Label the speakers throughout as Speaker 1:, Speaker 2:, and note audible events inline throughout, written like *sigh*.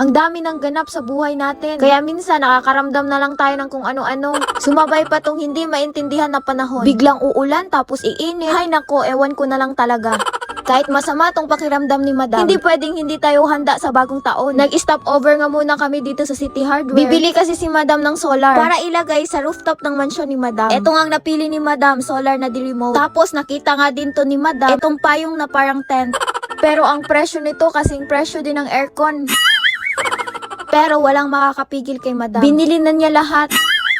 Speaker 1: Ang dami ng ganap sa buhay natin. Kaya minsan nakakaramdam na lang tayo ng kung ano-ano. Sumabay pa tong hindi maintindihan na panahon. Biglang uulan tapos iinit. Hay nako, ewan ko na lang talaga. Kahit masama tong pakiramdam ni Madam, hindi pwedeng hindi tayo handa sa bagong taon. Nag-stop over nga muna kami dito sa City Hardware. Bibili kasi si Madam ng solar para ilagay sa rooftop ng mansyon ni Madam. Ito nga ang napili ni Madam, solar na di-remote. Tapos nakita nga din to ni Madam, itong payong na parang tent. Pero ang presyo nito kasing presyo din ng aircon. Pero walang makakapigil kay Madam. Binili na niya lahat.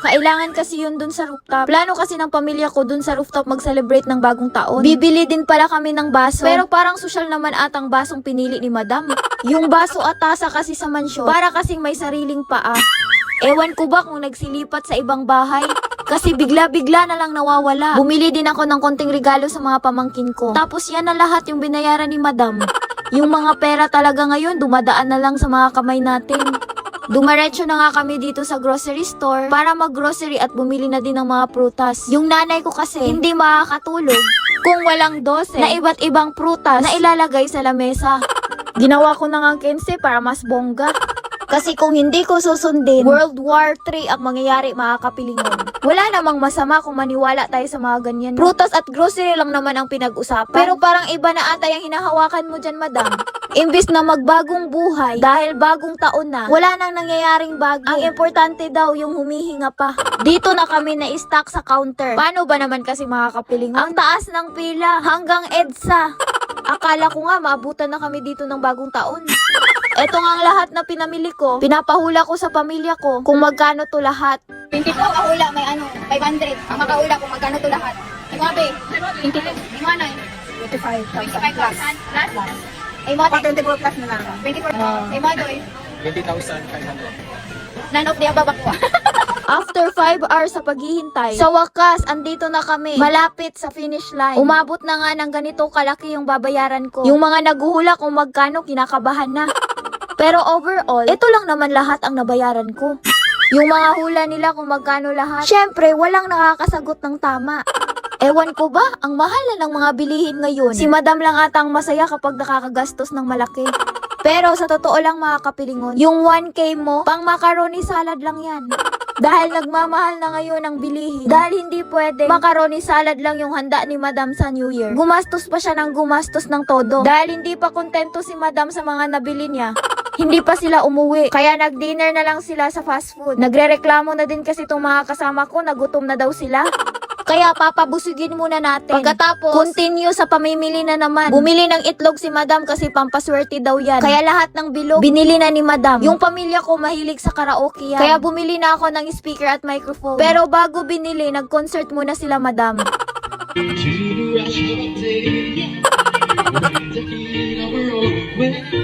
Speaker 1: Kailangan kasi yun dun sa rooftop. Plano kasi ng pamilya ko dun sa rooftop mag-celebrate ng bagong taon. Bibili din pala kami ng baso. Pero parang social naman atang basong pinili ni Madam. Yung baso at tasa kasi sa mansyon, para kasing may sariling paa. Ewan ko ba kung nagsilipat sa ibang bahay? Kasi bigla-bigla na lang nawawala. Bumili din ako ng konting regalo sa mga pamangkin ko. Tapos yan na lahat yung binayaran ni Madam. Yung mga pera talaga ngayon, dumadaan na lang sa mga kamay natin. Dumaretso na nga kami dito sa grocery store para mag-grocery at bumili na din ng mga prutas. Yung nanay ko kasi hindi makakatulog kung walang dose na iba't ibang prutas na ilalagay sa lamesa. Ginawa ko na nga 15 para mas bongga. Kasi kung hindi ko susundin, World War 3 ang mangyayari mga kapilingon. Wala namang masama kung maniwala tayo sa mga ganyan. Prutas at grocery lang naman ang pinag-usapan. Pero parang iba na ata yung hinahawakan mo dyan, madam. *laughs* Imbis na magbagong buhay, dahil bagong taon na, wala nang nangyayaring bago. Ang importante daw yung humihinga pa. Dito na kami na stock sa counter. Paano ba naman kasi mga kapilingon? Ang taas ng pila hanggang EDSA. Akala ko nga maabutan na kami dito ng bagong taon. *laughs* Ito nga ang lahat na pinamili ko. Pinapahula ko sa pamilya ko kung magkano to lahat.
Speaker 2: 22 kahula, may ano, 500. Ang makahula kung magkano to lahat. Ay mga be, 22. Ay mga nay,
Speaker 3: 25,000
Speaker 2: 25
Speaker 3: plus.
Speaker 2: plus. Plus. Ay mga
Speaker 3: Pa
Speaker 2: te,
Speaker 3: 24 plus na lang.
Speaker 2: 24.
Speaker 3: Ah.
Speaker 2: Ay mga doy,
Speaker 4: 20,500.
Speaker 2: none of the above ako. *laughs*
Speaker 1: After 5 hours sa paghihintay, sa wakas, andito na kami. Malapit sa finish line. Umabot na nga ng ganito kalaki yung babayaran ko. Yung mga naguhula kung magkano, kinakabahan na. *laughs* Pero overall, ito lang naman lahat ang nabayaran ko. Yung mga hula nila kung magkano lahat, syempre, walang nakakasagot ng tama. Ewan ko ba, ang mahal na ng mga bilihin ngayon. Si madam lang atang masaya kapag nakakagastos ng malaki. Pero sa totoo lang mga kapilingon, yung 1K mo, pang macaroni salad lang yan. Dahil nagmamahal na ngayon ang bilihin. Dahil hindi pwede, macaroni salad lang yung handa ni Madam sa New Year. Gumastos pa siya ng gumastos ng todo. Dahil hindi pa kontento si Madam sa mga nabili niya. Hindi pa sila umuwi. Kaya nag-dinner na lang sila sa fast food. Nagrereklamo na din kasi itong mga kasama ko, nagutom na daw sila. *laughs* Kaya papabusugin muna natin. Pagkatapos, continue sa pamimili na naman. Bumili ng itlog si Madam kasi pampaswerte daw yan. Kaya lahat ng bilog, binili na ni Madam. Yung pamilya ko mahilig sa karaoke yan. Kaya bumili na ako ng speaker at microphone. Pero bago binili, nag-concert muna sila Madam. *laughs* *laughs*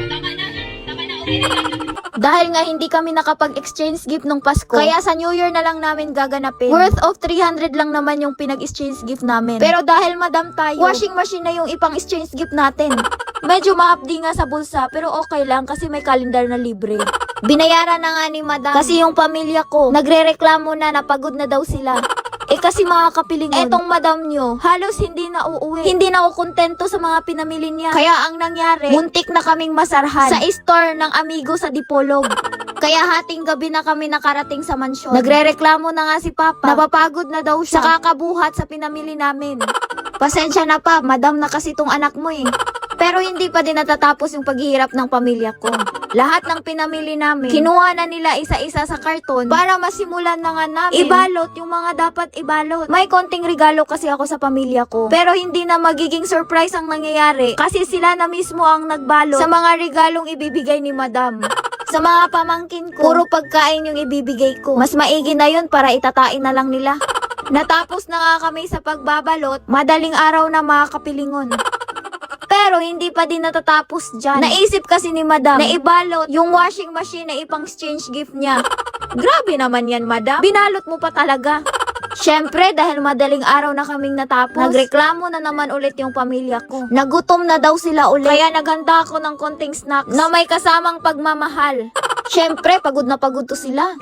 Speaker 1: Dahil nga hindi kami nakapag-exchange gift nung Pasko. Kaya sa New Year na lang namin gaganapin. Worth of 300 lang naman yung pinag-exchange gift namin. Pero dahil madam tayo, washing machine na yung ipang-exchange gift natin. *laughs* Medyo maapdi nga sa bulsa, pero okay lang kasi may kalendar na libre. Binayaran na nga ni madam. Kasi yung pamilya ko, nagre-reklamo na napagod na daw sila. Eh kasi mga kapilingon, etong madam nyo, halos hindi na uuwi. Hindi na ako kontento sa mga pinamili niya. Kaya ang nangyari, muntik na kaming masarhan sa store ng amigo sa Dipolog. *laughs* Kaya hating gabi na kami nakarating sa mansyon. Nagrereklamo na nga si Papa. Napapagod na daw siya. Sa kakabuhat sa pinamili namin. Pasensya na pa, madam na kasi tong anak mo eh. Pero hindi pa din natatapos yung paghihirap ng pamilya ko. Lahat ng pinamili namin, kinuha na nila isa-isa sa karton para masimulan na nga namin ibalot yung mga dapat ibalot. May konting regalo kasi ako sa pamilya ko. Pero hindi na magiging surprise ang nangyayari kasi sila na mismo ang nagbalot sa mga regalong ibibigay ni madam. Sa mga pamangkin ko, puro pagkain yung ibibigay ko. Mas maigi na yun para itatain na lang nila. Natapos na nga kami sa pagbabalot, madaling araw na mga kapilingon. Pero hindi pa din natatapos dyan. Naisip kasi ni madam na ibalot yung washing machine na ipang exchange gift niya. *laughs* Grabe naman yan, madam. Binalot mo pa talaga. Siyempre, dahil madaling araw na kaming natapos, nagreklamo na naman ulit yung pamilya ko. Nagutom na daw sila ulit. Kaya naghanda ako ng konting snacks na may kasamang pagmamahal. *laughs* Syempre, pagod na pagod to sila.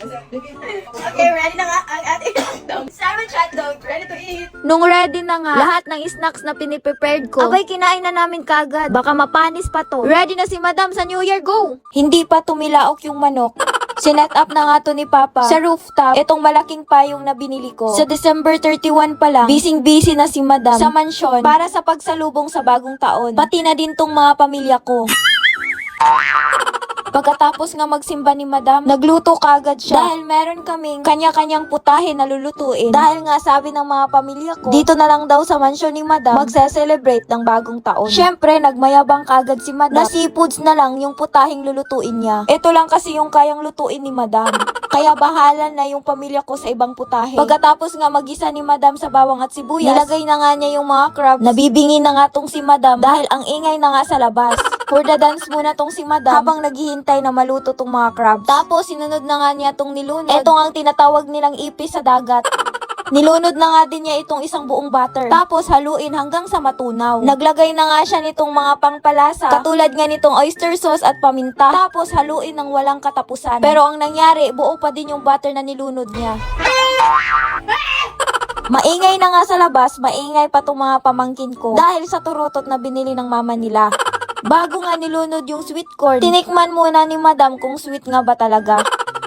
Speaker 2: Okay, ready na nga ang ating hotdog. Salmon hotdog, ready to eat.
Speaker 1: Nung ready na nga, lahat ng snacks na piniprepared ko, abay kinain na namin kagad. Baka mapanis pa to. Ready na si Madam sa New Year, go! Hindi pa tumilaok yung manok. *laughs* Sinet up na nga to ni Papa sa rooftop, itong malaking payong na binili ko. Sa December 31 pa lang, bising-busy na si Madam sa mansyon para sa pagsalubong sa bagong taon. Pati na din tong mga pamilya ko. *laughs* Pagkatapos nga magsimba ni Madam, nagluto kaagad siya. Dahil meron kaming kanya-kanyang putahe na lulutuin. Dahil nga sabi ng mga pamilya ko, dito na lang daw sa mansyon ni Madam, magse-celebrate ng bagong taon. Syempre, nagmayabang kaagad si Madam na seafoods na lang yung putaheng lulutuin niya. Ito lang kasi yung kayang lutuin ni Madam. *laughs* Kaya bahala na yung pamilya ko sa ibang putahe. Pagkatapos nga magisa ni Madam sa bawang at sibuyas, nilagay na nga niya yung mga crabs. Nabibingi na nga tong si Madam dahil ang ingay na nga sa labas. *laughs* For the dance muna tong si Madam habang naghihintay na maluto tong mga crabs. Tapos sinunod na nga niya tong nilunod. Ito ang tinatawag nilang ipis sa dagat. *laughs* Nilunod na nga din niya itong isang buong butter. Tapos haluin hanggang sa matunaw. Naglagay na nga siya nitong mga pangpalasa. Katulad nga nitong oyster sauce at paminta. Tapos haluin ng walang katapusan. Pero ang nangyari, buo pa din yung butter na nilunod niya. *laughs* Maingay na nga sa labas, maingay pa tong mga pamangkin ko dahil sa turotot na binili ng mama nila. Bago nga nilunod yung sweet corn, tinikman muna ni madam kung sweet nga ba talaga.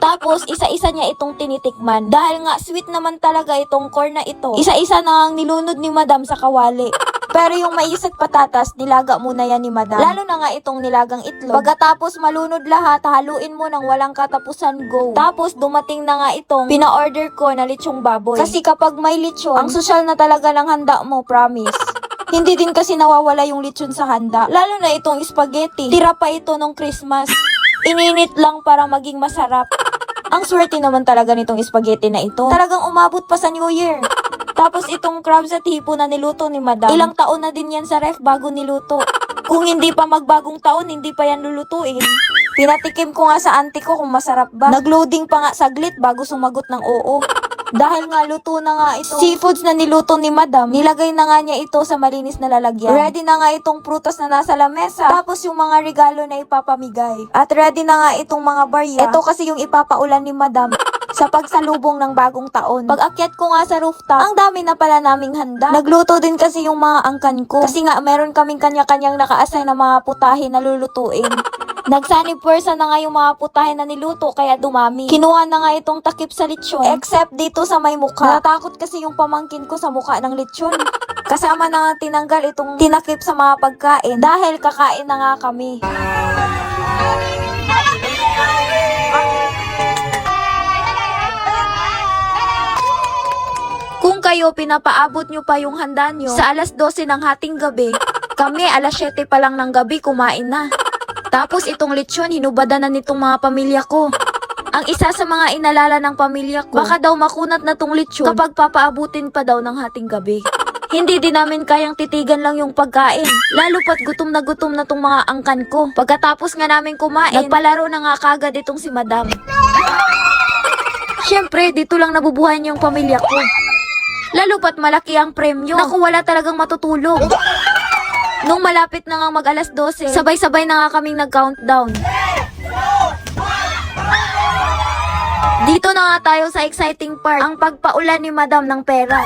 Speaker 1: Tapos, isa-isa niya itong tinitikman. Dahil nga, sweet naman talaga itong corn na ito. Isa-isa na ang nilunod ni madam sa kawali. Pero yung mais at patatas, nilaga muna yan ni madam. Lalo na nga itong nilagang itlog. Pagkatapos malunod lahat, haluin mo ng walang katapusan, go. Tapos dumating na nga itong pina-order ko na lechong baboy. Kasi kapag may lechon, ang sosyal na talaga ng handa mo, promise. Hindi din kasi nawawala yung lechon sa handa. Lalo na itong spaghetti. Tira pa ito nung Christmas. Ininit lang para maging masarap. Ang swerte naman talaga nitong spaghetti na ito. Talagang umabot pa sa New Year. Tapos itong crabs at hipo na niluto ni Madam. Ilang taon na din yan sa ref bago niluto. Kung hindi pa magbagong taon, hindi pa yan lulutuin. Pinatikim ko nga sa auntie ko kung masarap ba. Nagloading pa nga saglit bago sumagot ng oo. Dahil nga luto na nga ito. Seafoods na niluto ni Madam, nilagay na nga niya ito sa malinis na lalagyan. Ready na nga itong prutas na nasa lamesa. Tapos yung mga regalo na ipapamigay. At ready na nga itong mga barya. Ito kasi yung ipapaulan ni Madam sa pagsalubong ng bagong taon. Pag akyat ko nga sa rooftop, ang dami na pala naming handa. Nagluto din kasi yung mga angkan ko. Kasi nga meron kaming kanya-kanyang naka-assign na mga putahe na lulutuin. Nagsanib pwersa na nga yung mga putahe na niluto kaya dumami. Kinuha na nga itong takip sa lechon. Except dito sa may mukha. Natakot kasi yung pamangkin ko sa mukha ng lechon. *laughs* Kasama na nga tinanggal itong tinakip sa mga pagkain dahil kakain na nga kami. Kung kayo pinapaabot nyo pa yung handa nyo sa alas 12 ng hating gabi, *laughs* kami alas 7 pa lang ng gabi kumain na. Tapos itong lechon, hinubada na nitong mga pamilya ko. Ang isa sa mga inalala ng pamilya ko, baka daw makunat na tong lechon kapag papaabutin pa daw ng hating gabi. Hindi din namin kayang titigan lang yung pagkain. Lalo pat gutom na gutom na tong mga angkan ko. Pagkatapos nga namin kumain, nagpalaro na nga kagad itong si madam. Siyempre, dito lang nabubuhayan yung pamilya ko. Lalo pat malaki ang premyo. Naku, wala talagang matutulog. Nung malapit na nga mag alas 12, sabay-sabay na nga kaming nag-countdown. Dito na nga tayo sa exciting part, ang pagpaulan ni Madam ng pera.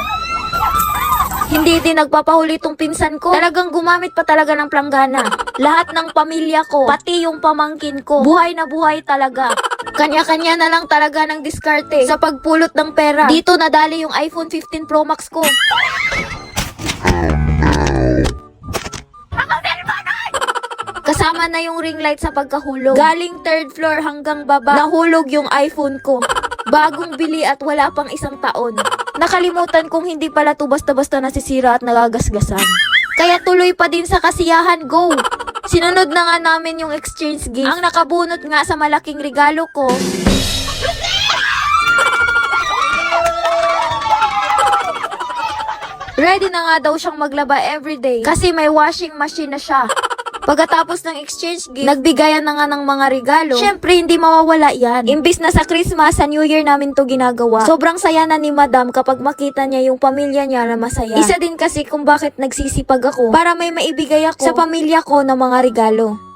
Speaker 1: Hindi din nagpapahuli tong pinsan ko. Talagang gumamit pa talaga ng planggana. Lahat ng pamilya ko, pati yung pamangkin ko, buhay na buhay talaga. Kanya-kanya na lang talaga ng diskarte sa pagpulot ng pera. Dito nadali yung iPhone 15 Pro Max ko. Kasama na yung ring light sa pagkahulog. Galing third floor hanggang baba, nahulog yung iPhone ko. Bagong bili at wala pang isang taon. Nakalimutan kong hindi pala to basta-basta nasisira at nagagasgasan. Kaya tuloy pa din sa kasiyahan, go! Sinunod na nga namin yung exchange gift. Ang nakabunot nga sa malaking regalo ko, Ready na nga daw siyang maglaba everyday kasi may washing machine na siya. Pagkatapos ng exchange gift, nagbigayan na nga ng mga regalo. Siyempre, hindi mawawala yan. Imbis na sa Christmas, sa New Year namin to ginagawa. Sobrang saya na ni Madam kapag makita niya yung pamilya niya na masaya. Isa din kasi kung bakit nagsisipag ako para may maibigay ako sa pamilya ko ng mga regalo.